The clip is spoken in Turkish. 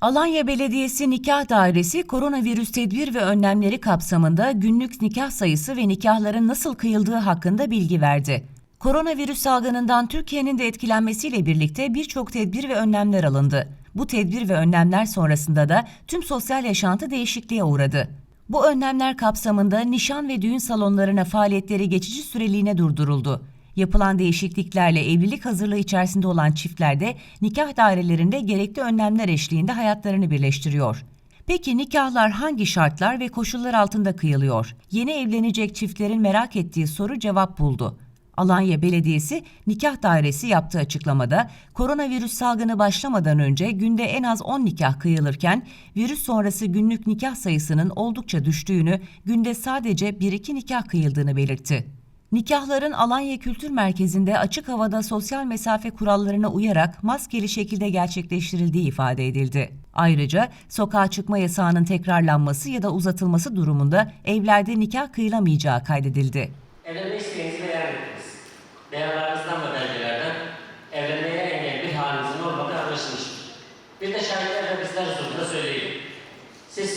Alanya Belediyesi Nikah Dairesi koronavirüs tedbir ve önlemleri kapsamında günlük nikah sayısı ve nikahların nasıl kıyıldığı hakkında bilgi verdi. Koronavirüs salgınından Türkiye'nin de etkilenmesiyle birlikte birçok tedbir ve önlemler alındı. Bu tedbir ve önlemler sonrasında da tüm sosyal yaşantı değişikliğe uğradı. Bu önlemler kapsamında nişan ve düğün salonlarına faaliyetleri geçici süreliğine durduruldu. Yapılan değişikliklerle evlilik hazırlığı içerisinde olan çiftler de nikah dairelerinde gerekli önlemler eşliğinde hayatlarını birleştiriyor. Peki nikahlar hangi şartlar ve koşullar altında kıyılıyor? Yeni evlenecek çiftlerin merak ettiği soru cevap buldu. Alanya Belediyesi nikah dairesi yaptığı açıklamada koronavirüs salgını başlamadan önce günde en az 10 nikah kıyılırken virüs sonrası günlük nikah sayısının oldukça düştüğünü, günde sadece 1-2 nikah kıyıldığını belirtti. Nikahların Alanya Kültür Merkezi'nde açık havada sosyal mesafe kurallarına uyarak maskeli şekilde gerçekleştirildiği ifade edildi. Ayrıca sokağa çıkma yasağının tekrarlanması ya da uzatılması durumunda evlerde nikah kıyılamayacağı kaydedildi. Evlenme isteğinizi beyan ettiniz. Beyanlarınızdan ve belgelerden evlenmeye engel bir halinizin olmadığı anlaşılmıştır. Bir de şahitler ve bizler huzurunda söyleyelim. Siz